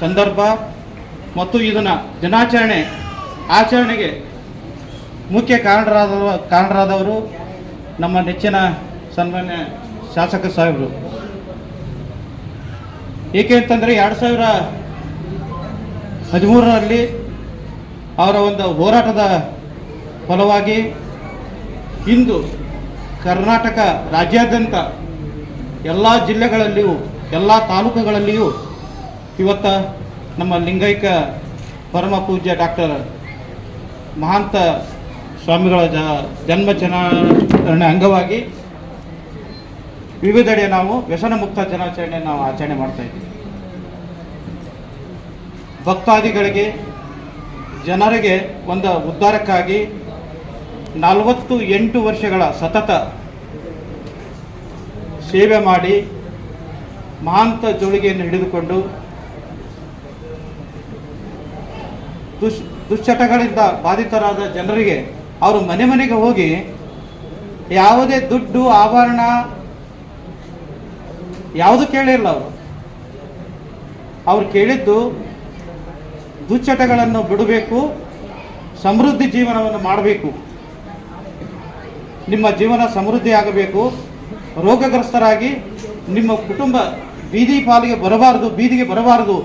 ಸಂದರ್ಭ ಮತ್ತು ಇದನ್ನು ದಿನಾಚರಣೆ, ಆಚರಣೆಗೆ ಮುಖ್ಯ ಕಾರಣರಾದ ಕಾರಣರಾದವರು ನಮ್ಮ ನೆಚ್ಚಿನ ಸನ್ಮಾನ್ಯ ಶಾಸಕ ಸಾಹೇಬರು. ಏಕೆ ಅಂತಂದರೆ ಎರಡು ಸಾವಿರ ಹದಿಮೂರರಲ್ಲಿ ಅವರ ಒಂದು ಹೋರಾಟದ ಫಲವಾಗಿ ಇಂದು ಕರ್ನಾಟಕ ರಾಜ್ಯಾದ್ಯಂತ ಎಲ್ಲ ಜಿಲ್ಲೆಗಳಲ್ಲಿಯೂ, ಎಲ್ಲ ತಾಲೂಕುಗಳಲ್ಲಿಯೂ ಇವತ್ತ ನಮ್ಮ ಲಿಂಗೈಕ ಪರಮ ಪೂಜ್ಯ ಡಾಕ್ಟರ್ ಮಹಾಂತ ಸ್ವಾಮಿಗಳ ಜ ಜನ್ಮ ದಿನಾಚರಣೆ ಅಂಗವಾಗಿ ವಿವಿಧೆಡೆ ನಾವು ವ್ಯಸನ ಮುಕ್ತ ಜನಾಚರಣೆ ನಾವು ಆಚರಣೆ ಮಾಡ್ತಾ ಇದ್ದೀವಿ. ಭಕ್ತಾದಿಗಳಿಗೆ, ಜನರಿಗೆ ಒಂದು ಉದ್ಧಾರಕ್ಕಾಗಿ ನಲವತ್ತು ಎಂಟು ವರ್ಷಗಳ ಸತತ ಸೇವೆ ಮಾಡಿ ಮಹಾಂತ ಜೋಳಿಗೆಯನ್ನು ಹಿಡಿದುಕೊಂಡು ದುಶ್ ದುಶ್ಚಟಗಳಿಂದ ಬಾಧಿತರಾದ ಜನರಿಗೆ ಅವರು ಮನೆ ಮನೆಗೆ ಹೋಗಿ ಯಾವುದೇ ದುಡ್ಡು, ಆಭರಣ ಯಾವುದು ಕೇಳಿಲ್ಲ ಅವರು. ಅವ್ರು ಕೇಳಿದ್ದು ದುಶ್ಚಟಗಳನ್ನು ಬಿಡಬೇಕು, ಸಮೃದ್ಧಿ ಜೀವನವನ್ನು ಮಾಡಬೇಕು. ನಿಮ್ಮ ಜೀವನ ಸಮೃದ್ಧಿ ಆಗಬೇಕು, ರೋಗಗ್ರಸ್ತರಾಗಿ ನಿಮ್ಮ ಕುಟುಂಬ ಬೀದಿ ಪಾಲಿಗೆ ಬರಬಾರದು, ಬೀದಿಗೆ ಬರಬಾರದು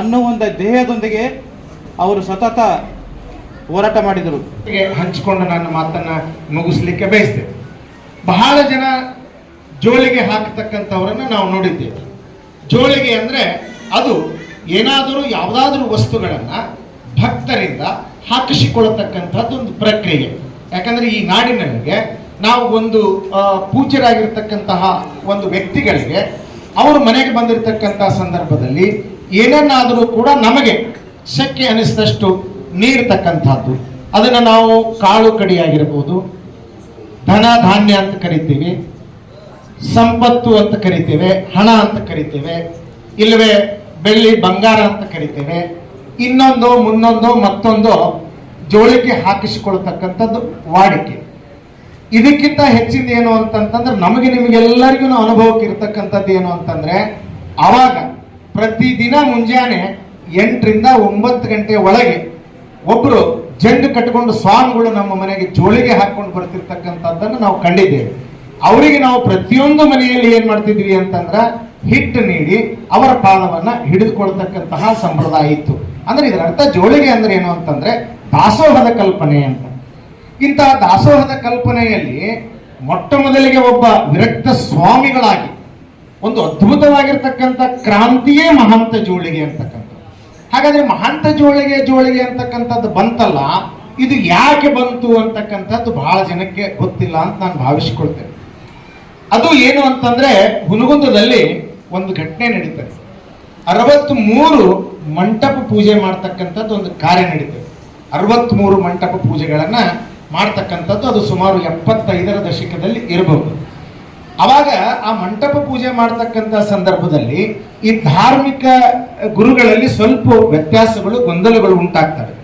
ಅನ್ನೋ ಒಂದು ಧ್ಯೇಯದೊಂದಿಗೆ ಅವರು ಸತತ ಹೋರಾಟ ಮಾಡಿದರು. ಹಂಚಿಕೊಂಡು ನನ್ನ ಮಾತನ್ನ ಮುಗಿಸ್ಲಿಕ್ಕೆ ಬಯಸ್ತೇವೆ ಬಹಳ ಜನ ಜೋಳಿಗೆ ಹಾಕತಕ್ಕಂಥವರನ್ನ ನಾವು ನೋಡಿದ್ದೇವೆ. ಜೋಳಿಗೆ ಅಂದ್ರೆ ಅದು ಏನಾದರೂ ಯಾವುದಾದ್ರೂ ವಸ್ತುಗಳನ್ನ ಭಕ್ತರಿಂದ ಹಾಕಿಸಿಕೊಳ್ಳತಕ್ಕಂಥದ್ದು ಒಂದು ಪ್ರಕ್ರಿಯೆ. ಯಾಕಂದ್ರೆ ಈ ನಾಡಿನಲ್ಲಿಗೆ ನಾವು ಒಂದು ಪೂಜ್ಯರಾಗಿರ್ತಕ್ಕಂತಹ ಒಂದು ವ್ಯಕ್ತಿಗಳಿಗೆ ಅವರು ಮನೆಗೆ ಬಂದಿರತಕ್ಕಂತಹ ಸಂದರ್ಭದಲ್ಲಿ ಏನನ್ನಾದರೂ ಕೂಡ ನಮಗೆ ಶಕ್ತಿ ಅನಿಸಿದಷ್ಟು ನೀಡ್ತಕ್ಕಂಥದ್ದು. ಅದನ್ನು ನಾವು ಕಾಳು ಕಡಿಯಾಗಿರ್ಬೋದು ಧನ ಧಾನ್ಯ ಅಂತ ಕರಿತೀವಿ, ಸಂಪತ್ತು ಅಂತ ಕರಿತೇವೆ, ಹಣ ಅಂತ ಕರಿತೇವೆ, ಇಲ್ಲವೇ ಬೆಳ್ಳಿ ಬಂಗಾರ ಅಂತ ಕರಿತೇವೆ, ಇನ್ನೊಂದು, ಮುನ್ನೊಂದು, ಮತ್ತೊಂದು ಜೋಳಿಗೆ ಹಾಕಿಸಿಕೊಳ್ತಕ್ಕಂಥದ್ದು ವಾಡಿಕೆ. ಇದಕ್ಕಿಂತ ಹೆಚ್ಚಿನ ಏನು ಅಂತಂತಂದ್ರೆ ನಮಗೆ ನಿಮಗೆಲ್ಲರಿಗೂ ಅನುಭವಕ್ಕೆ ಇರ್ತಕ್ಕಂಥದ್ದು ಏನು ಅಂತಂದ್ರೆ, ಅವಾಗ ಪ್ರತಿದಿನ ಮುಂಜಾನೆ ಎಂಟರಿಂದ ಒಂಬತ್ತು ಗಂಟೆ ಒಳಗೆ ಒಬ್ಬರು ಜಂಡು ಕಟ್ಟಿಕೊಂಡು ಸ್ವಾಮಿಗಳು ನಮ್ಮ ಮನೆಗೆ ಜೋಳಿಗೆ ಹಾಕೊಂಡು ಬರ್ತಿರ್ತಕ್ಕಂಥದ್ದನ್ನು ನಾವು ಕಂಡಿದ್ದೇವೆ. ಅವರಿಗೆ ನಾವು ಪ್ರತಿಯೊಂದು ಮನೆಯಲ್ಲಿ ಏನು ಮಾಡ್ತಿದ್ವಿ ಅಂತಂದ್ರೆ ಹಿಟ್ಟು ನೀಡಿ ಅವರ ಪಾದವನ್ನ ಹಿಡಿದುಕೊಳ್ತಕ್ಕಂತಹ ಸಂಪ್ರದಾಯ ಇತ್ತು. ಅಂದ್ರೆ ಇದರ ಅರ್ಥ ಜೋಳಿಗೆ ಅಂದ್ರೆ ಏನು ಅಂತಂದ್ರೆ ದಾಸೋಹದ ಕಲ್ಪನೆ ಅಂತ. ಇಂತಹ ದಾಸೋಹದ ಕಲ್ಪನೆಯಲ್ಲಿ ಮೊಟ್ಟ ಮೊದಲಿಗೆ ಒಬ್ಬ ವಿರಕ್ತ ಸ್ವಾಮಿಗಳಾಗಿ ಒಂದು ಅದ್ಭುತವಾಗಿರ್ತಕ್ಕಂಥ ಕ್ರಾಂತಿಯೇ ಮಹಾಂತ ಜೋಳಿಗೆ ಅಂತಕ್ಕಂಥ ಹಾಗಾದ್ರೆ ಮಹಾಂತ ಜೋಳಿಗೆ ಜೋಳಿಗೆ ಅಂತಕ್ಕಂಥದ್ದು ಬಂತಲ್ಲ, ಇದು ಯಾಕೆ ಬಂತು ಅಂತಕ್ಕಂಥದ್ದು ಬಹಳ ಜನಕ್ಕೆ ಗೊತ್ತಿಲ್ಲ ಅಂತ ನಾನು ಭಾವಿಸಿಕೊಳ್ತೇನೆ. ಅದು ಏನು ಅಂತಂದ್ರೆ ಹುನಗುಂದದಲ್ಲಿ ಒಂದು ಘಟನೆ ನಡೀತದೆ. ಅರವತ್ತು ಮೂರು ಮಂಟಪ ಪೂಜೆ ಮಾಡ್ತಕ್ಕಂಥದ್ದು ಒಂದು ಕಾರ್ಯ ನಡೀತದೆ. ಅರವತ್ತ್ ಮೂರು ಮಂಟಪ ಪೂಜೆಗಳನ್ನ ಮಾಡ್ತಕ್ಕಂಥದ್ದು ಅದು ಸುಮಾರು ಎಪ್ಪತ್ತೈದರ ದಶಕದಲ್ಲಿ ಇರಬಹುದು. ಅವಾಗ ಆ ಮಂಟಪ ಪೂಜೆ ಮಾಡ್ತಕ್ಕಂಥ ಸಂದರ್ಭದಲ್ಲಿ ಈ ಧಾರ್ಮಿಕ ಗುರುಗಳಲ್ಲಿ ಸ್ವಲ್ಪ ವ್ಯತ್ಯಾಸಗಳು, ಗೊಂದಲಗಳು ಉಂಟಾಗ್ತವೆ.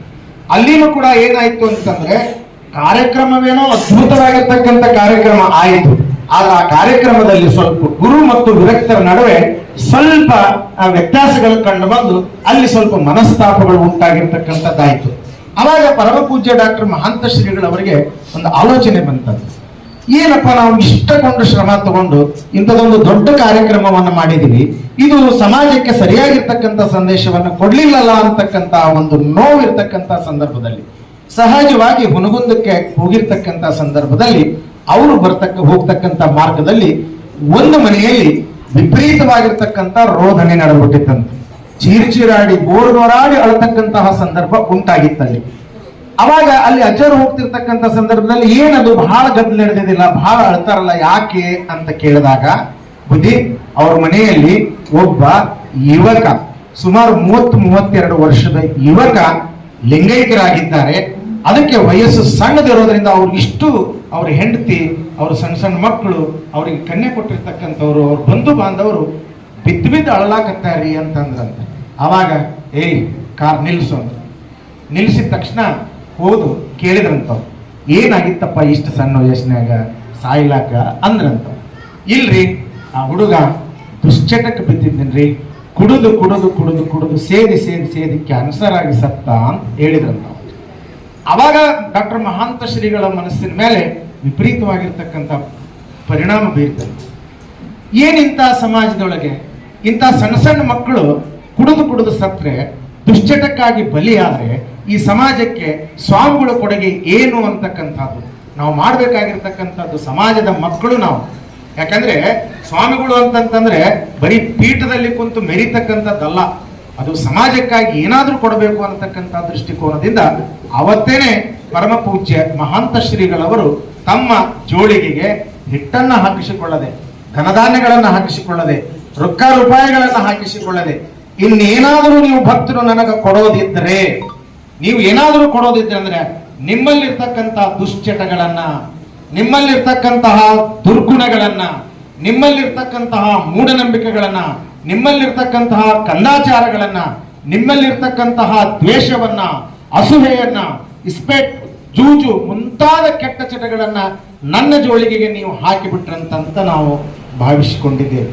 ಅಲ್ಲಿನೂ ಕೂಡ ಏನಾಯ್ತು ಅಂತಂದ್ರೆ, ಕಾರ್ಯಕ್ರಮವೇನೋ ಅದ್ಭುತವಾಗಿರ್ತಕ್ಕಂಥ ಕಾರ್ಯಕ್ರಮ ಆಯಿತು. ಆದ್ರೆ ಆ ಕಾರ್ಯಕ್ರಮದಲ್ಲಿ ಸ್ವಲ್ಪ ಗುರು ಮತ್ತು ವಿರಕ್ತರ ನಡುವೆ ಸ್ವಲ್ಪ ವ್ಯತ್ಯಾಸಗಳು ಕಂಡು ಬಂದು ಅಲ್ಲಿ ಸ್ವಲ್ಪ ಮನಸ್ತಾಪಗಳು ಉಂಟಾಗಿರ್ತಕ್ಕಂಥದ್ದಾಯ್ತು. ಅವಾಗ ಪರಮ ಪೂಜ್ಯ ಡಾಕ್ಟರ್ ಮಹಾಂತ ಶ್ರೀಗಳವರಿಗೆ ಒಂದು ಆಲೋಚನೆ ಬಂತದ್ದು ಏನಪ್ಪ ನಾವು ಇಷ್ಟಕೊಂಡು ಶ್ರಮ ತಗೊಂಡು ಇಂಥದೊಂದು ದೊಡ್ಡ ಕಾರ್ಯಕ್ರಮವನ್ನು ಮಾಡಿದೀವಿ ಇದು ಸಮಾಜಕ್ಕೆ ಸರಿಯಾಗಿರ್ತಕ್ಕಂಥ ಸಂದೇಶವನ್ನು ಕೊಡ್ಲಿಲ್ಲಲ್ಲ ಅಂತಕ್ಕಂಥ ಒಂದು ನೋವಿರ್ತಕ್ಕಂಥ ಸಂದರ್ಭದಲ್ಲಿ. ಸಹಜವಾಗಿ ಹುನಗುಂದಕ್ಕೆ ಹೋಗಿರ್ತಕ್ಕಂಥ ಸಂದರ್ಭದಲ್ಲಿ ಅವರು ಬರ್ತಕ್ಕ, ಹೋಗ್ತಕ್ಕಂಥ ಮಾರ್ಗದಲ್ಲಿ ಒಂದು ಮನೆಯಲ್ಲಿ ವಿಪರೀತವಾಗಿರ್ತಕ್ಕಂಥ ರೋಧನೆ ನಡೆದ್ಬಿಟ್ಟಿತ್ತಂತೆ. ಚೀರ್ಚಿರಾಡಿ ಬೋರ್ಡೋರಾಡಿ ಅಳತಕ್ಕಂತಹ ಸಂದರ್ಭ ಉಂಟಾಗಿತ್ತಲ್ಲಿ. ಅವಾಗ ಅಲ್ಲಿ ಅಜ್ಜರು ಹೋಗ್ತಿರ್ತಕ್ಕಂಥ ಸಂದರ್ಭದಲ್ಲಿ ಏನದು? ಬಹಳ ಗದ್ದಲ ನಡೆದಿದ್ದಿಲ್ಲ. ಬಹಳ ಅಳ್ತಾರಲ್ಲ, ಯಾಕೆ ಅಂತ ಕೇಳಿದಾಗ, ಬುದ್ಧಿ, ಅವ್ರ ಮನೆಯಲ್ಲಿ ಒಬ್ಬ ಯುವಕ, ಸುಮಾರು ಮೂವತ್ತು, ಮೂವತ್ತೆರಡು ವರ್ಷದ ಯುವಕ ಲಿಂಗೈಕ್ಯರಾಗಿದ್ದಾರೆ. ಅದಕ್ಕೆ ವಯಸ್ಸು ಸಣ್ಣದಿರೋದ್ರಿಂದ ಅವ್ರಿಗೆ ಇಷ್ಟು ಅವ್ರ ಹೆಂಡತಿ, ಅವ್ರ ಸಣ್ಣ ಸಣ್ಣ ಮಕ್ಕಳು ಅವ್ರಿಗೆ ಕನ್ಯೆ ಕೊಟ್ಟಿರ್ತಕ್ಕಂಥವ್ರು, ಅವ್ರ ಬಂಧು ಬಾಂಧವರು ಬಿದ್ದು ಬಿದ್ದು ಅಳಲಾಕತ್ತಾರಿ ಅಂತಂದ್ರಂತೆ. ಅವಾಗ, ಏಯ್, ಕಾರ್ ಅಂತ. ನಿಲ್ಲಿಸಿದ ತಕ್ಷಣ ಹೋದು ಕೇಳಿದ್ರಂತ ಏನಾಗಿತ್ತಪ್ಪ ಇಷ್ಟು ಸಣ್ಣ ವಯಸ್ಸಿನಾಗ ಸಾಯ್ಲಾಕ ಅಂದ್ರಂತ ಇಲ್ರಿ, ಆ ಹುಡುಗ ದುಶ್ಚಟಕ್ಕೆ ಬಿದ್ದಿದ್ದೇನ್ರಿ ಕುಡಿದು ಕುಡಿದು ಕುಡಿದು ಕುಡಿದು ಸೇದಿ ಸೇದಿ ಸೇದಿ ಕ್ಯಾನ್ಸರ್ ಆಗಿ ಸತ್ತ ಅಂತ ಹೇಳಿದ್ರಂತ ಅವಾಗ ಡಾಕ್ಟರ್ ಮಹಾಂತ ಶ್ರೀಗಳ ಮನಸ್ಸಿನ ಮೇಲೆ ವಿಪರೀತವಾಗಿರ್ತಕ್ಕಂಥ ಪರಿಣಾಮ ಬೀರ್ತದೆ ಏನಿಂತ ಸಮಾಜದೊಳಗೆ? ಇಂಥ ಸಣ್ಣ ಸಣ್ಣ ಮಕ್ಕಳು ಕುಡಿದು ಕುಡಿದು ಸತ್ರೆ, ದುಶ್ಚಟಕ್ಕಾಗಿ ಬಲಿಯಾದ್ರೆ ಈ ಸಮಾಜಕ್ಕೆ ಸ್ವಾಮಿಗಳ ಕೊಡುಗೆ ಏನು ಅಂತಕ್ಕಂಥದ್ದು? ನಾವು ಮಾಡಬೇಕಾಗಿರ್ತಕ್ಕಂಥದ್ದು ಸಮಾಜದ ಮಕ್ಕಳು ನಾವು. ಯಾಕಂದ್ರೆ ಸ್ವಾಮಿಗಳು ಅಂತಂತಂದ್ರೆ ಬರೀ ಪೀಠದಲ್ಲಿ ಕುಂತು ಮೆರಿತಕ್ಕಂಥದ್ದಲ್ಲ. ಅದು ಸಮಾಜಕ್ಕಾಗಿ ಏನಾದರೂ ಕೊಡಬೇಕು ಅನ್ನತಕ್ಕಂಥ ದೃಷ್ಟಿಕೋನದಿಂದ ಅವತ್ತೇನೆ ಪರಮ ಪೂಜ್ಯ ಮಹಾಂತ ಶ್ರೀಗಳವರು ತಮ್ಮ ಜೋಳಿಗೆಗೆ ಹಿಟ್ಟನ್ನ ಹಾಕಿಸಿಕೊಳ್ಳದೆ, ಧನಧಾನ್ಯಗಳನ್ನು ಹಾಕಿಸಿಕೊಳ್ಳದೆ, ರೊಕ್ಕ ರೂಪಾಯಿಗಳನ್ನು ಹಾಕಿಸಿಕೊಳ್ಳದೆ, ಇನ್ನೇನಾದರೂ ನೀವು ಭಕ್ತರು ನನಗೆ ಕೊಡೋದಿದ್ದರೆ ನೀವು ಏನಾದರೂ ಕೊಡೋದಿದ್ರೆ ಅಂದ್ರೆ ನಿಮ್ಮಲ್ಲಿರ್ತಕ್ಕಂತಹ ದುಶ್ಚಟಗಳನ್ನ, ನಿಮ್ಮಲ್ಲಿರ್ತಕ್ಕಂತಹ ದುರ್ಗುಣಗಳನ್ನ, ನಿಮ್ಮಲ್ಲಿರ್ತಕ್ಕಂತಹ ಮೂಢನಂಬಿಕೆಗಳನ್ನ, ನಿಮ್ಮಲ್ಲಿರ್ತಕ್ಕಂತಹ ಕಂದಾಚಾರಗಳನ್ನ, ನಿಮ್ಮಲ್ಲಿರ್ತಕ್ಕಂತಹ ದ್ವೇಷವನ್ನ ಅಸೂಹೆಯನ್ನ ಇಸ್ಪೆಟ್, ಜೂಜು ಮುಂತಾದ ಕೆಟ್ಟ ಚಟಗಳನ್ನ ನನ್ನ ಜೋಳಿಗೆಗೆ ನೀವು ಹಾಕಿಬಿಟ್ರಂತ ನಾವು ಭಾವಿಸಿಕೊಂಡಿದ್ದೇವೆ.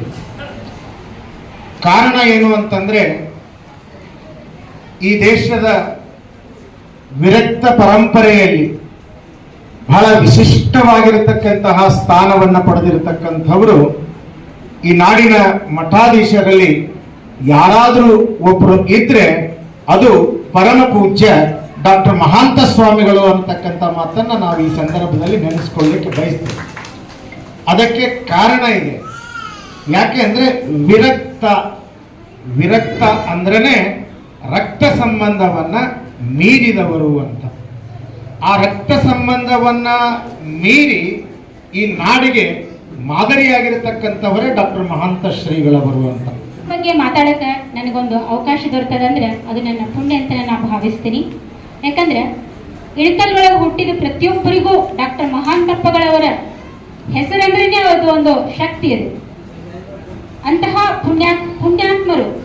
ಕಾರಣ ಏನು ಅಂತಂದ್ರೆ ಈ ದೇಶದ ವಿರಕ್ತ ಪರಂಪರೆಯಲ್ಲಿ ಬಹಳ ವಿಶಿಷ್ಟವಾಗಿರತಕ್ಕಂತಹ ಸ್ಥಾನವನ್ನು ಪಡೆದಿರತಕ್ಕಂಥವರು ಈ ನಾಡಿನ ಮಠಾಧೀಶರಲ್ಲಿ ಯಾರಾದರೂ ಒಬ್ಬರು ಇದ್ರೆ ಅದು ಪರಮ ಪೂಜ್ಯ ಡಾಕ್ಟರ್ ಮಹಾಂತ ಸ್ವಾಮಿಗಳು ಅಂತಕ್ಕಂಥ ಮಾತನ್ನ ನಾವು ಈ ಸಂದರ್ಭದಲ್ಲಿ ನೆನೆಸ್ಕೊಳ್ಳಿಕ್ಕೆ ಬಯಸ್ತೇವೆ. ಅದಕ್ಕೆ ಕಾರಣ ಇದೆ. ಯಾಕೆ ಅಂದರೆ ವಿರಕ್ತ ವಿರಕ್ತ ಅಂದ್ರೇ ರಕ್ತ ಸಂಬಂಧವನ್ನ ಮೀರಿದವರು ಅಂತ. ಆ ರಕ್ತ ಸಂಬಂಧವನ್ನ ಮೀರಿ ಈ ನಾಡಿಗೆ ಮಾದರಿಯಾಗಿರತಕ್ಕಂಥವರೇ ಡಾಕ್ಟರ್ ಮಹಾಂತ ಶ್ರೀಗಳವರು ಅಂತ. ಬಗ್ಗೆ ಮಾತಾಡಕ ನನಗೊಂದು ಅವಕಾಶ ದೊರೆತದಂದ್ರೆ ಅದು ನನ್ನ ಪುಣ್ಯ ಅಂತ ನಾನು ಭಾವಿಸ್ತೀನಿ. ಯಾಕಂದ್ರೆ ಇಳಕಲ್ ಒಳಗೆ ಹುಟ್ಟಿದ ಪ್ರತಿಯೊಬ್ಬರಿಗೂ ಡಾಕ್ಟರ್ ಮಹಾಂತಪ್ಪಗಳವರ ಹೆಸರಂದ್ರೇನೆ ಅದು ಒಂದು ಶಕ್ತಿ ಅದು. ಅಂತಹ ಪುಣ್ಯ, ಪುಣ್ಯಾತ್ಮರು.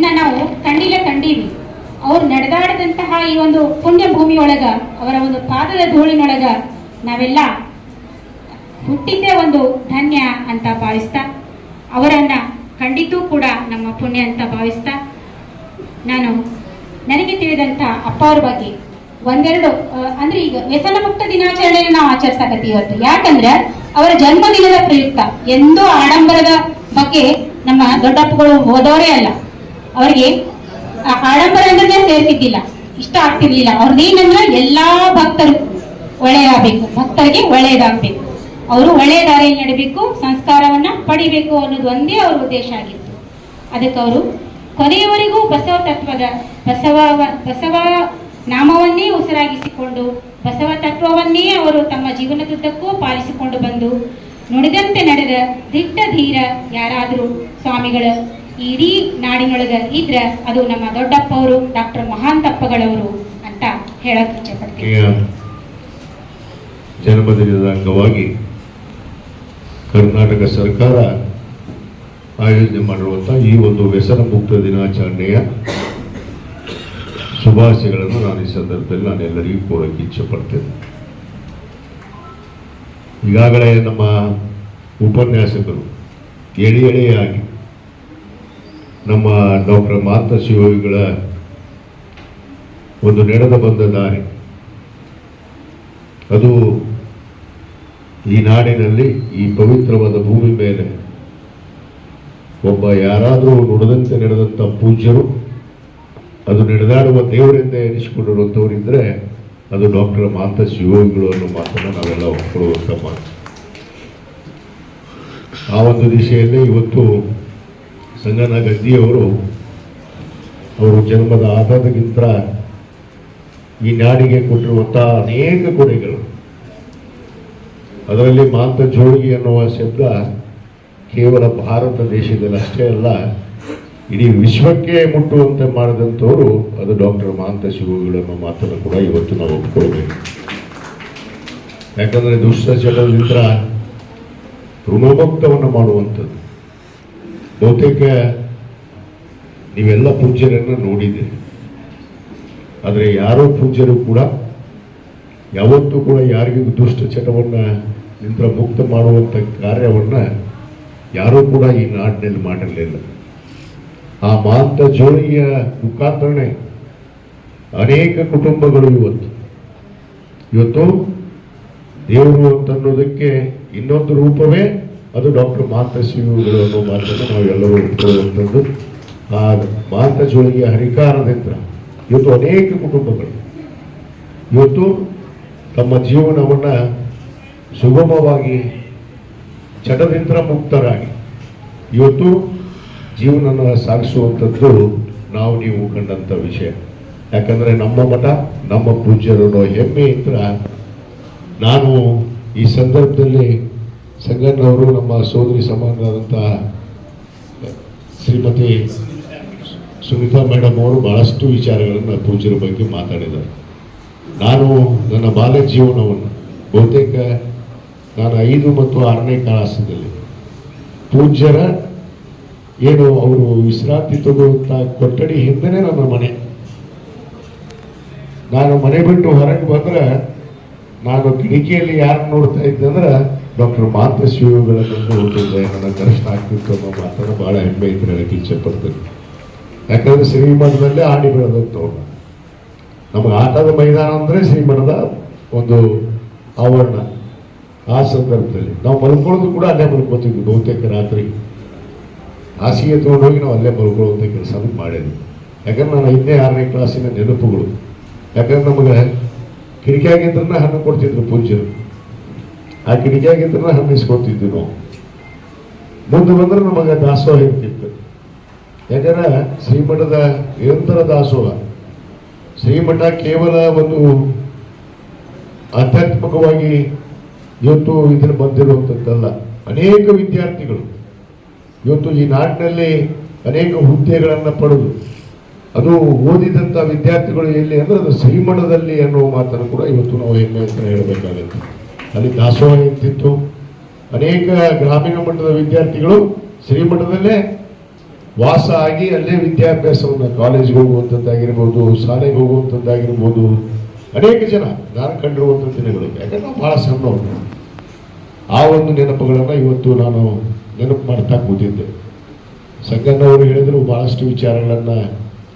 ನಾವು ಕಂಡಿಲ್ಲ ಕಂಡೀವಿ. ಅವ್ರು ನಡೆದಾಡದಂತಹ ಈ ಒಂದು ಪುಣ್ಯ ಭೂಮಿಯೊಳಗ ಅವರ ಒಂದು ಪಾದದ ಧೂಳಿನೊಳಗ ನಾವೆಲ್ಲ ಹುಟ್ಟಿದ್ದೇ ಒಂದು ಧನ್ಯ ಅಂತ ಭಾವಿಸ್ತಾ, ಅವರನ್ನ ಖಂಡಿತೂ ಕೂಡ ನಮ್ಮ ಪುಣ್ಯ ಅಂತ ಭಾವಿಸ್ತಾ, ನಾನು ನನಗೆ ತಿಳಿದಂತ ಅಪ್ಪ ಅವ್ರ ಬಗ್ಗೆ ಒಂದೆರಡು ಅಂದ್ರೆ ಈಗ ವ್ಯಸನ ಮುಕ್ತ ದಿನಾಚರಣೆಯನ್ನು ನಾವು ಆಚರಿಸಕತ್ತೀವಿ ಇವತ್ತು. ಯಾಕಂದ್ರೆ ಅವರ ಜನ್ಮದಿನದ ಪ್ರಯುಕ್ತ, ಎಂದೂ ಆಡಂಬರದ ಬಗ್ಗೆ ನಮ್ಮ ದೊಡ್ಡಪ್ಪಗಳು ಹೋದವರೇ ಅಲ್ಲ. ಅವರಿಗೆ ಆ ಸೇರ್ತಿದ್ದಿಲ್ಲ. ಇಷ್ಟ ಆಗ್ತಿರ್ಲಿಲ್ಲ. ಅವ್ರದ್ದೇನಂದ್ರೆ ಎಲ್ಲಾ ಭಕ್ತರು ಒಳ್ಳೆಯದಾಗಬೇಕು ಭಕ್ತರಿಗೆ ಒಳ್ಳೆಯದಾಗಬೇಕು. ಅವರು ಒಳ್ಳೆಯ ದಾರಿಯಲ್ಲಿ ನಡಬೇಕು ಸಂಸ್ಕಾರವನ್ನ ಪಡಿಬೇಕು ಅನ್ನೋದು ಒಂದೇ ಅವ್ರ ಉದ್ದೇಶ ಆಗಿತ್ತು. ಅದಕ್ಕೆ ಅವರು ಕೊನೆಯವರೆಗೂ ಬಸವ ತತ್ವದ, ಬಸವ ಬಸವ ನಾಮವನ್ನೇ ಉಸಿರಾಗಿಸಿಕೊಂಡು, ಬಸವ ತತ್ವವನ್ನೇ ಅವರು ತಮ್ಮ ಜೀವನದುದ್ದಕ್ಕೂ ಪಾಲಿಸಿಕೊಂಡು ಬಂದು, ನುಡಿದಂತೆ ನಡೆದ ದಿಟ್ಟ ಧೀರ ಯಾರಾದರೂ ಸ್ವಾಮಿಗಳ ಇಡೀ ನಾಡಿನೊಳಗ ಇದ್ರ ಅದು ನಮ್ಮ ದೊಡ್ಡಪ್ಪ ಅವರು ಡಾಕ್ಟರ್ ಮಹಾಂತಪ್ಪಗಳವರು ಅಂತ ಹೇಳಕ್ ಆಕೆಯ ಜನ್ಮದಿನದ ಅಂಗವಾಗಿ ಕರ್ನಾಟಕ ಸರ್ಕಾರ ಆಯೋಜನೆ ಮಾಡಿರುವಂಥ ಈ ಒಂದು ವ್ಯಸನ ಮುಕ್ತ ದಿನಾಚರಣೆಯ ಶುಭಾಶಯಗಳನ್ನು ನಾನು ಈ ಸಂದರ್ಭದಲ್ಲಿ ನಾನು ಎಲ್ಲರಿಗೂ ಕೋರಕ್ಕೆ ಇಚ್ಛೆ ಪಡ್ತೇನೆ ಈಗಾಗಲೇ ನಮ್ಮ ಉಪನ್ಯಾಸಕರು ಎಳೆ ಎಳೆಯಾಗಿ ನಮ್ಮ ಡಾಕ್ಟರ್ ಮಾತ ಶಿವಯೋಗಿಗಳ ಒಂದು ನೆಡದ ಬಂದ ದಾರಿ. ಅದು ಈ ನಾಡಿನಲ್ಲಿ ಈ ಪವಿತ್ರವಾದ ಭೂಮಿ ಮೇಲೆ ಒಬ್ಬ ಯಾರಾದರೂ ನುಡಿದಂತೆ ನಡೆದಂಥ ಪೂಜ್ಯರು, ಅದು ನಡೆದಾಡುವ ದೇವರಿಂದ ಎನಿಸಿಕೊಂಡಿರುವಂಥವರಿದ್ದರೆ ಅದು ಡಾಕ್ಟರ್ ಮಾತ ಶಿವಯೋಗಿಗಳು ಅನ್ನೋ ಮಾತನ್ನು ನಾವೆಲ್ಲ ಒಪ್ಕೊಳ್ಳುವಂಥ ಮಾತು. ಆ ಒಂದು ದಿಶೆಯಲ್ಲಿ ಇವತ್ತು ಸಂಗನ ಗದ್ದಿಯವರು ಅವರು ಜನ್ಮದ ಆಧಾರಕ್ಕಿಂತ ಈ ನಾಡಿಗೆ ಕೊಟ್ಟಿರುವಂಥ ಅನೇಕ ಕೊಡುಗೆಗಳು ಅದರಲ್ಲಿ ಮಾಂತ ಜೋಳಿಗೆ ಅನ್ನುವ ಶಬ್ದ ಕೇವಲ ಭಾರತ ದೇಶದಲ್ಲಿ ಅಷ್ಟೇ ಅಲ್ಲ, ಇಡೀ ವಿಶ್ವಕ್ಕೆ ಮುಟ್ಟುವಂತೆ ಮಾಡಿದಂಥವರು ಅದು ಡಾಕ್ಟರ್ ಮಾಂತ ಶಿವಗಳು ಮಾತನ್ನು ಕೂಡ ಇವತ್ತು ನಾವು ಒಪ್ಕೊಳ್ಬೇಕು ಯಾಕಂದರೆ ದುಷ್ಟ ಚಟದಿಂದ ಋಣಮುಕ್ತವನ್ನು ಮಾಡುವಂಥದ್ದು. ಬಹುತೇಕ ನೀವೆಲ್ಲ ಪೂಜ್ಯರನ್ನು ನೋಡಿದ್ದೀರಿ. ಆದರೆ ಯಾರೋ ಪೂಜ್ಯರು ಕೂಡ ಯಾವತ್ತೂ ಕೂಡ ಯಾರಿಗೂ ದುಷ್ಟ ಚಟವನ್ನು ನಿಂತ ಮುಕ್ತ ಮಾಡುವಂಥ ಕಾರ್ಯವನ್ನು ಯಾರೂ ಕೂಡ ಈ ನಾಡಿನಲ್ಲಿ ಮಾಡಿರಲಿಲ್ಲ ಆ ಮಾಂತ ಜೋಳಿಯ ಮುಖಾಂತರನೇ ಅನೇಕ ಕುಟುಂಬಗಳು ಇವತ್ತು. ಇವತ್ತು ದೇವರು ಅಂತನ್ನೋದಕ್ಕೆ ಇನ್ನೊಂದು ರೂಪವೇ ಅದು ಡಾಕ್ಟರ್ ಮಾಂತ ಶಿವಗಳು ಅನ್ನೋ ಮಾತನ್ನು ನಾವೆಲ್ಲರೂ ಇಟ್ಕೊಳ್ಳುವಂಥದ್ದು ಆ ಮಾಂತ ಜೋಳಿಗೆ ಹರಿಕಾರದಿಂದ ಇವತ್ತು ಅನೇಕ ಕುಟುಂಬಗಳು ಇವತ್ತು ತಮ್ಮ ಜೀವನವನ್ನು ಸುಗಮವಾಗಿ ಚಟದಿಂದ ಮುಕ್ತರಾಗಿ ಇವತ್ತು ಜೀವನ ಸಾಗಿಸುವಂಥದ್ದು ನಾವು ನೀವು ಕಂಡಂಥ ವಿಷಯ. ಯಾಕಂದರೆ ನಮ್ಮ ಮಠ, ನಮ್ಮ ಪೂಜ್ಯರು ಅನ್ನೋ ಹೆಮ್ಮೆಯಿಂದ ನಾನು ಈ ಸಂದರ್ಭದಲ್ಲಿ ಸಂಗಣ್ಣವರು ನಮ್ಮ ಸೋದರಿ ಸಮಾನರಾದಂತಹ ಶ್ರೀಮತಿ ಸುನೀತಾ ಮೇಡಮ್ ಅವರು ಬಹಳಷ್ಟು ವಿಚಾರಗಳನ್ನು ಪೂಜ್ಯರ ಬಗ್ಗೆ ಮಾತಾಡಿದ್ದಾರೆ. ನಾನು ನನ್ನ ಬಾಲ್ಯ ಜೀವನವನ್ನು ಬಹುತೇಕ ನಾನು ಐದು ಮತ್ತು ಆರನೇ ಕ್ಲಾಸದಲ್ಲಿ ಪೂಜ್ಯರ ಏನು ಅವರು ವಿಶ್ರಾಂತಿ ತಗೊಳ್ಳುವಂಥ ಕೊಠಡಿ ಹಿಂದೆ ನನ್ನ ಮನೆ. ನಾನು ಮನೆ ಬಿಟ್ಟು ಹೊರಗೆ ಬಂದ್ರೆ ನಾನು ಕಿಟಕಿಯಲ್ಲಿ ಯಾರು ನೋಡ್ತಾ ಇದ್ದೆ ಅಂದ್ರೆ ಡಾಕ್ಟರ್ ಮಾತ ಶಿವಗಳನ್ನು ನೋಡ್ತಿದ್ದೆ ನನ್ನ ದರ್ಶನ ಆಗ್ತಿತ್ತು ಅನ್ನೋ ಮಾತನ್ನು ಬಹಳ ಹೆಮ್ಮೆ ಇದ್ರೆ ಹೇಳಕ್ಕೆ ಇಚ್ಛೆ ಯಾಕಂದ್ರೆ ಶ್ರೀಮಠದಲ್ಲೇ ಆಡಿ ಬೆಳೆದಂತ ನಮಗೆ ಆಟದ ಮೈದಾನ ಅಂದರೆ ಶ್ರೀಮಠದ ಒಂದು ಆವರಣ ಆ ಸಂದರ್ಭದಲ್ಲಿ. ನಾವು ಮಲ್ಕೊಳ್ಳೋದು ಕೂಡ ಅಲ್ಲೇ ಮಲ್ಕೋತಿದ್ವಿ ಬಹುತೇಕ ರಾತ್ರಿ. ಹಾಸಿಗೆ ತೊಗೊಂಡೋಗಿ ನಾವು ಅಲ್ಲೇ ಮಲ್ಕೊಳ್ಳುವಂಥ ಕೆಲಸ ಮಾಡಿದ್ವಿ. ಯಾಕಂದ್ರೆ ನಾನು ಐದನೇ, ಆರನೇ ಕ್ಲಾಸಿನ ನೆನಪುಗಳು. ಯಾಕಂದ್ರೆ ನಮಗೆ ಕಿಟಕಿಯಾಗಿದ್ರನ್ನ ಹಣ್ಣು ಕೊಡ್ತಿದ್ರು ಪೂಜ್ಯರು. ಆ ನಿಜ ಆಗಿದ್ರೆ ಹಮ್ಮಿಸ್ಕೊತಿದ್ವಿ ನಾವು ಮುಂದೆ ಬಂದ್ರೆ ನಮಗೆ ದಾಸೋಹ ಇರ್ತಿತ್ತು. ಯಾಕಂದ್ರೆ ಶ್ರೀಮಠದ ನಿರಂತರ ದಾಸೋಹ. ಶ್ರೀಮಠ ಕೇವಲ ಒಂದು ಆಧ್ಯಾತ್ಮಿಕವಾಗಿ ಇವತ್ತು ಇದನ್ನು ಬಂದಿರುವಂಥದ್ದಲ್ಲ. ಅನೇಕ ವಿದ್ಯಾರ್ಥಿಗಳು ಇವತ್ತು ಈ ನಾಡಿನಲ್ಲಿ ಅನೇಕ ಹುದ್ದೆಗಳನ್ನು ಪಡೆದು ಅದು ಓದಿದಂಥ ವಿದ್ಯಾರ್ಥಿಗಳು ಎಲ್ಲಿ ಅಂದರೆ ಅದು ಶ್ರೀಮಠದಲ್ಲಿ ಅನ್ನುವ ಮಾತನ್ನು ಕೂಡ ಇವತ್ತು ನಾವು ಹೆಮ್ಮೆ ಅಂತ ಹೇಳಬೇಕಾಗುತ್ತೆ. ಅಲ್ಲಿ ದಾಸೋಹ ಇರ್ತಿತ್ತು. ಅನೇಕ ಗ್ರಾಮೀಣ ಮಟ್ಟದ ವಿದ್ಯಾರ್ಥಿಗಳು ಶ್ರೀಮಠದಲ್ಲೇ ವಾಸ ಆಗಿ ಅಲ್ಲೇ ವಿದ್ಯಾಭ್ಯಾಸವನ್ನು ಕಾಲೇಜ್ಗೆ ಹೋಗುವಂಥದ್ದಾಗಿರ್ಬೋದು, ಶಾಲೆಗೆ ಹೋಗುವಂಥದ್ದಾಗಿರ್ಬೋದು. ಅನೇಕ ಜನ ನಾನು ಕಂಡಿರುವಂಥ ದಿನಗಳು ಯಾಕಂದ್ರೆ ಬಹಳ ಭಾಳ ಸಣ್ಣವರು ಆ ಒಂದು ನೆನಪುಗಳನ್ನು ಇವತ್ತು ನಾನು ನೆನಪು ಮಾಡ್ತಾ ಕೂತಿದ್ದೆ. ಸಂಗಣ್ಣವರು ಹೇಳಿದ್ರು ಭಾಳಷ್ಟು ವಿಚಾರಗಳನ್ನು.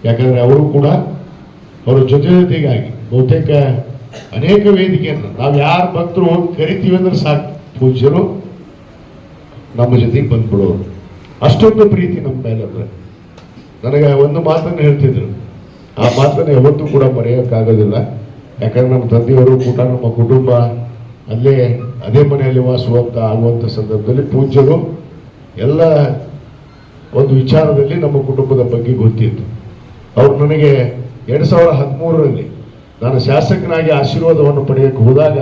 ಯಾಕಂದರೆ ಅವರು ಕೂಡ ಅವರ ಜೊತೆ ಜೊತೆಗಾಗಿ ಬಹುತೇಕ ಅನೇಕ ವೇದಿಕೆಯನ್ನು ನಾವು ಯಾರು ಭಕ್ತರು ಹೋಗಿ ಕರಿತೀವಿ ಅಂದ್ರೆ ಸಾಕು. ಪೂಜ್ಯರು, ನಮ್ಮ ಜೊತೆಗೆ ಬಂದ್ಬಿಡೋರು ಅಷ್ಟೊಂದು ಪ್ರೀತಿ ನಮ್ಮ ಮೇಲೆ ಅಂದ್ರೆ. ನನಗೆ ಒಂದು ಮಾತನ್ನು ಹೇಳ್ತಿದ್ರು. ಆ ಮಾತನ್ನು ಯಾವತ್ತೂ ಕೂಡ ಮರೆಯೋಕ್ಕಾಗೋದಿಲ್ಲ. ಯಾಕಂದ್ರೆ ನಮ್ಮ ತಂದೆಯವರು ಕೂಡ ನಮ್ಮ ಕುಟುಂಬ ಅಲ್ಲೇ ಅದೇ ಮನೆಯಲ್ಲಿ ವಾಸುವಂತ ಆಗುವಂಥ ಸಂದರ್ಭದಲ್ಲಿ ಪೂಜ್ಯರು ಎಲ್ಲ ಒಂದು ವಿಚಾರದಲ್ಲಿ ನಮ್ಮ ಕುಟುಂಬದ ಬಗ್ಗೆ ಗೊತ್ತಿತ್ತು. ಅವ್ರು ನನಗೆ ಎರಡು ಸಾವಿರದ ಹದಿಮೂರರಲ್ಲಿ ನಾನು ಶಾಸಕನಾಗಿ ಆಶೀರ್ವಾದವನ್ನು ಪಡೆಯಕ್ಕೆ ಹೋದಾಗ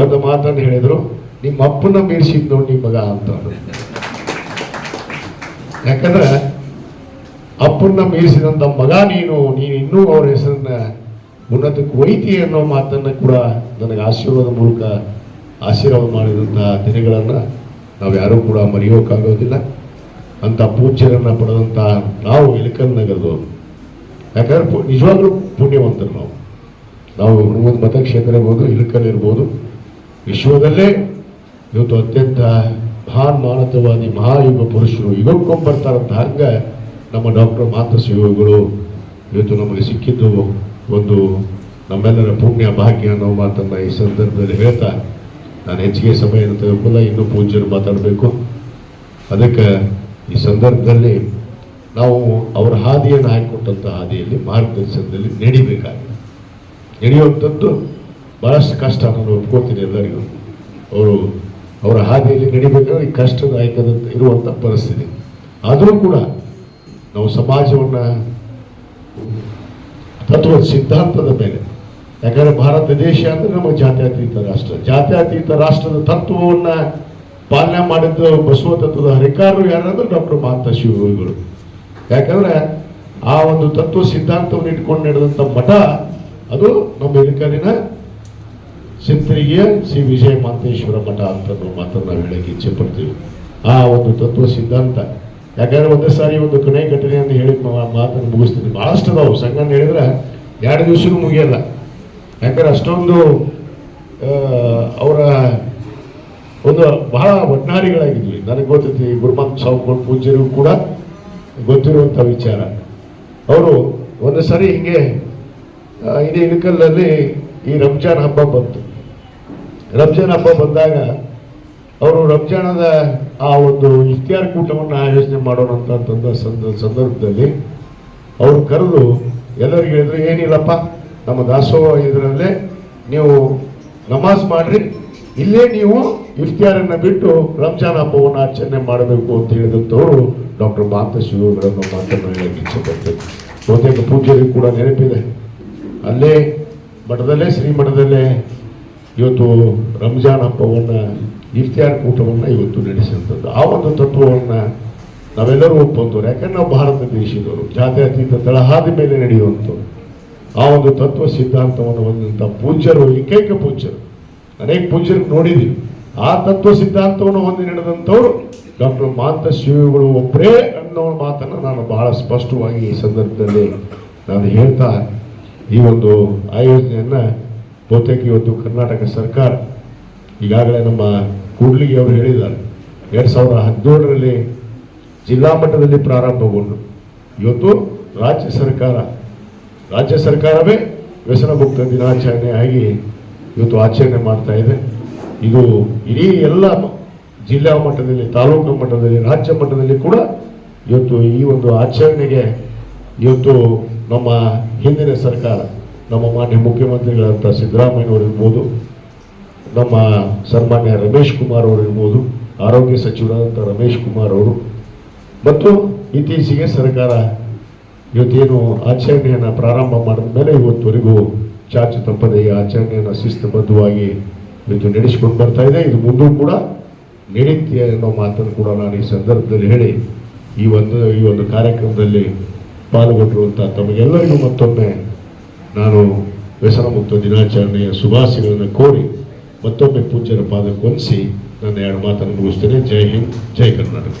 ಒಂದು ಮಾತನ್ನು ಹೇಳಿದರು, ನಿಮ್ಮ ಅಪ್ಪನ ಮೀರಿಸಿದ್ ನೋಡಿ ನಿಮ್ಮ ಮಗ ಅಂತ ಯಾಕಂದ್ರೆ, ಅಪ್ಪನ್ನ ಮೀರಿಸಿದಂಥ ಮಗ ನೀನು ನೀನು ಇನ್ನೂ ಅವ್ರ ಹೆಸರನ್ನ ಉನ್ನತಕ್ಕೆ ಒಯ್ತಿ ಅನ್ನೋ ಮಾತನ್ನು ಕೂಡ ನನಗೆ ಆಶೀರ್ವಾದ ಮೂಲಕ ಆಶೀರ್ವಾದ ಮಾಡಿದಂಥ ದಿನಗಳನ್ನು ನಾವು ಯಾರೂ ಕೂಡ ಮರೆಯೋಕ್ಕಾಗೋದಿಲ್ಲ ಅಂಥ ಪೂಜ್ಯರನ್ನು ಪಡೆದಂಥ ನಾವು ಇಳಕಲ್ ನಗರದವರು. ಯಾಕಂದ್ರೆ ನಿಜವಾಗ್ಲೂ ಪುಣ್ಯವಂತರು ನಾವು. ನಾವು ಒಂದು ಮತಕ್ಷೇತ್ರ ಇರ್ಬೋದು ಇಳಕಲ್ ಇರ್ಬೋದು. ವಿಶ್ವದಲ್ಲೇ ಇವತ್ತು ಅತ್ಯಂತ ಮಹಾನ್ ಮಾನತವಾದಿ ಮಹಾಯುಗ ಪುರುಷರು ಯುಗಕ್ಕೊಮ್ಮೆ ಬರ್ತಾರಂತ ಹಂಗ ನಮ್ಮ ಡಾಕ್ಟರ್ ಮಾತ ಶಿವಗಳು ಇವತ್ತು ನಮಗೆ ಸಿಕ್ಕಿದ್ದು ಒಂದು ನಮ್ಮೆಲ್ಲರ ಪುಣ್ಯ ಭಾಗ್ಯ ಅನ್ನೋ ಮಾತನ್ನ ಈ ಸಂದರ್ಭದಲ್ಲಿ ಹೇಳ್ತಾ ನಾನು ಹೆಚ್ಚಿಗೆ ಸಮಯ ತೆಗೆದುಕೊಳ್ಳ ಇನ್ನೂ ಪೂಜ್ಯರು ಮಾತಾಡಬೇಕು. ಅದಕ್ಕೆ ಈ ಸಂದರ್ಭದಲ್ಲಿ ನಾವು ಅವರ ಹಾದಿಯನ್ನು ಹಾಕಿಕೊಟ್ಟಂಥ ಹಾದಿಯಲ್ಲಿ ಮಾರ್ಗದರ್ಶನದಲ್ಲಿ ನಡಿಬೇಕಾಗಿದೆ. ನಡೆಯುವಂಥದ್ದು ಭಾಳಷ್ಟು ಕಷ್ಟ ನಾನು ಒಪ್ಕೋತೀನಿ ಎಲ್ಲರಿಗೂ. ಅವರು ಅವರ ಹಾದಿಯಲ್ಲಿ ನಡಿಬೇಕಾದ್ರೆ ಕಷ್ಟದಾಯಕದ ಇರುವಂಥ ಪರಿಸ್ಥಿತಿ. ಆದರೂ ಕೂಡ ನಾವು ಸಮಾಜವನ್ನು ತತ್ವದ ಸಿದ್ಧಾಂತದ ಮೇಲೆ, ಯಾಕಂದ್ರೆ ಭಾರತ ದೇಶ ಅಂದ್ರೆ ನಮ್ಮ ಜಾತ್ಯತೀತ ರಾಷ್ಟ್ರ. ಜಾತ್ಯತೀತ ರಾಷ್ಟ್ರದ ತತ್ವವನ್ನು ಪಾಲನೆ ಮಾಡಿದ್ದು ಬಸವ ತತ್ವದ ಹರಿಕಾರರು ಯಾರಂದ್ರೆ ಡಾಕ್ಟರ್ ಮಹಾಂತ ಶಿವಗಳು ಯಾಕಂದ್ರೆ ಆ ಒಂದು ತತ್ವ ಸಿದ್ಧಾಂತವನ್ನು ಇಟ್ಕೊಂಡು ನಡೆದಂಥ ಮಠ ಅದು ನಮ್ಮ ಇಳಕಲಿನ ಸಿಂತರಿಗೆಯ ಶ್ರೀ ವಿಜಯ ಮಾಂತೇಶ್ವರ ಮಠ ಅಂತ ಮಾತನ್ನು ನಾವು ಹೇಳಕ್ಕೆ ಇಚ್ಛೆ ಪಡ್ತೀವಿ. ಆ ಒಂದು ತತ್ವ ಸಿದ್ಧಾಂತ. ಯಾಕಂದ್ರೆ ಒಂದೇ ಸಾರಿ ಒಂದು ಕೊನೆ ಅಂತ ಹೇಳಿ ಮಾತನ್ನು ಮುಗಿಸ್ತೀನಿ. ಭಾಳಷ್ಟು ಅದಾವು. ಸಂಗನ ಹೇಳಿದ್ರೆ ಎರಡು ದಿವಸನೂ ಮುಗಿಯಲ್ಲ. ಯಾಕಂದ್ರೆ ಅಷ್ಟೊಂದು ಅವರ ಒಂದು ಬಹಳ ಒಟ್ನಾರಿಗಳಾಗಿದ್ವಿ. ನನಗೆ ಗೊತ್ತೈತಿ ಗುರುಮಂತ್ ಸಾವುಕೊಂಡು ಪೂಜ್ಯರು ಕೂಡ ಗೊತ್ತಿರುವಂಥ ವಿಚಾರ. ಅವರು ಒಂದು ಸಾರಿ ಹಿಂಗೆ ಇಡೀ ಇಳಕಲ್ಲಲ್ಲಿ ಈ ರಂಜಾನ್ ಹಬ್ಬ ಬಂತು. ರಂಜಾನ್ ಹಬ್ಬ ಬಂದಾಗ ಅವರು ರಂಜಾನದ ಆ ಒಂದು ಇಫ್ತಿಯಾರ್ ಕೂಟವನ್ನು ಆಯೋಜನೆ ಮಾಡೋಣ ಅಂತ ತಂದ ಸಂದ, ಸಂದರ್ಭದಲ್ಲಿ ಅವರು ಕರೆದು ಎಲ್ಲರಿಗೂ ಹೇಳಿದ್ರು, ಏನಿಲ್ಲಪ್ಪ, ನಮ್ಮ ದಾಸೋಹ ಇದರಲ್ಲೇ ನೀವು ನಮಾಜ್ ಮಾಡ್ರಿ, ಇಲ್ಲೇ ನೀವು ಇಫ್ತಿಯಾರನ್ನು ಬಿಟ್ಟು ರಂಜಾನ್ ಹಬ್ಬವನ್ನು ಆಚರಣೆ ಮಾಡಬೇಕು ಅಂತ ಹೇಳಿದಂಥವರು ಡಾಕ್ಟರ್ ಮಾತ ಶಿವಗಳನ್ನು ಮಾತನ್ನು ಹೇಳಕ್ಕೆ ಇಚ್ಛೆಪಡ್ತೇನೆ ಬಹುತೇಕ ಪೂಜೆಯಲ್ಲಿ ಕೂಡ ನೆನಪಿದೆ. ಅಲ್ಲೇ ಮಠದಲ್ಲೇ ಶ್ರೀಮಠದಲ್ಲೇ ಇವತ್ತು ರಂಜಾನ್ ಹಬ್ಬವನ್ನು, ಇಫ್ತಿಯಾರ್ ಕೂಟವನ್ನು ಇವತ್ತು ನಡೆಸಿದಂಥದ್ದು ಆ ಒಂದು ತತ್ವವನ್ನು ನಾವೆಲ್ಲರೂ ಒಪ್ಪಂತವ್ರು ಯಾಕಂದ್ರೆ ನಾವು ಭಾರತ ದೇಶದವರು. ಜಾತ್ಯತೀತ ತಳಹಾದಿ ಮೇಲೆ ನಡೆಯುವಂಥವ್ರು ಆ ಒಂದು ತತ್ವ ಸಿದ್ಧಾಂತವನ್ನು ಹೊಂದಿದಂಥ ಪೂಜ್ಯರು, ಏಕೈಕ ಪೂಜ್ಯರು. ಅನೇಕ ಪೂಜ್ಯರು ನೋಡಿದ್ವಿ ಆ ತತ್ವ ಸಿದ್ಧಾಂತವನ್ನು ಹೊಂದಿ ನಡೆದಂಥವ್ರು ಡಾಕ್ಟರ್ ಮಾಂತ ಶಿವಗಳು ಒಬ್ಬರೇ ಅನ್ನೋ ಮಾತನ್ನು ನಾನು ಬಹಳ ಸ್ಪಷ್ಟವಾಗಿ ಈ ಸಂದರ್ಭದಲ್ಲಿ ನಾನು ಹೇಳ್ತಾ ಈ ಒಂದು ಆಯೋಜನೆಯನ್ನು ಬಹುತೇಕ ಇವತ್ತು ಕರ್ನಾಟಕ ಸರ್ಕಾರ ಈಗಾಗಲೇ ನಮ್ಮ ಕೂಡ್ಲಿಗೆ ಅವರು ಹೇಳಿದ್ದಾರೆ. ಎರಡು ಸಾವಿರದ ಹದಿನೇಳರಲ್ಲಿ ಜಿಲ್ಲಾ ಮಟ್ಟದಲ್ಲಿ ಪ್ರಾರಂಭಗೊಂಡು. ಇವತ್ತು ರಾಜ್ಯ ಸರ್ಕಾರ, ರಾಜ್ಯ ಸರ್ಕಾರವೇ ವ್ಯಸನ ಮುಕ್ತ ದಿನಾಚರಣೆ ಆಗಿ ಇವತ್ತು ಆಚರಣೆ ಮಾಡ್ತಾ ಇದೆ. ಇದು ಇಡೀ ಎಲ್ಲ ಜಿಲ್ಲಾ ಮಟ್ಟದಲ್ಲಿ, ತಾಲೂಕು ಮಟ್ಟದಲ್ಲಿ, ರಾಜ್ಯ ಮಟ್ಟದಲ್ಲಿ ಕೂಡ ಇವತ್ತು ಈ ಒಂದು ಆಚರಣೆಗೆ ಇವತ್ತು ನಮ್ಮ ಹಿಂದಿನ ಸರ್ಕಾರ, ನಮ್ಮ ಮಾನ್ಯ ಮುಖ್ಯಮಂತ್ರಿಗಳಂಥ ಸಿದ್ದರಾಮಯ್ಯನವರು ಇರ್ಬೋದು, ನಮ್ಮ ಸನ್ಮಾನ್ಯ ರಮೇಶ್ ಕುಮಾರ್ ಅವರು ಇರ್ಬೋದು, ಆರೋಗ್ಯ ಸಚಿವರಾದಂಥ ರಮೇಶ್ ಕುಮಾರ್ ಅವರು. ಮತ್ತು ಇತ್ತೀಚೆಗೆ ಸರ್ಕಾರ ಇವತ್ತೇನು ಆಚರಣೆಯನ್ನು ಪ್ರಾರಂಭ ಮಾಡಿದ ಮೇಲೆ ಇವತ್ತುವರೆಗೂ ಚಾಚು ತಪ್ಪದೆ ಈ ಆಚರಣೆಯನ್ನು ಶಿಸ್ತುಬದ್ಧವಾಗಿ ಇದು ನಡೆಸಿಕೊಂಡು ಬರ್ತಾ ಇದೆ. ಇದು ಮುಂದೂ ಕೂಡ ನಡೀತೆ ಅನ್ನೋ ಮಾತನ್ನು ಕೂಡ ನಾನು ಈ ಸಂದರ್ಭದಲ್ಲಿ ಹೇಳಿ, ಈ ಒಂದು ಈ ಒಂದು ಕಾರ್ಯಕ್ರಮದಲ್ಲಿ ಪಾಲ್ಗೊಂಡಿರುವಂಥ ತಮಗೆಲ್ಲರಿಗೂ ಮತ್ತೊಮ್ಮೆ ನಾನು ವ್ಯಸನ ಮುಕ್ತ ದಿನಾಚರಣೆಯ ಶುಭಾಶಯಗಳನ್ನು ಕೋರಿ ಮತ್ತೊಮ್ಮೆ ಪೂಜ್ಯರ ಪಾದಕ್ಕೆ ಹೊಂದಿಸಿ ನನ್ನ ಎರಡು ಮಾತನ್ನು ಮುಗಿಸ್ತೇನೆ. ಜೈ ಹಿಂದ್, ಜೈ ಕರ್ನಾಟಕ.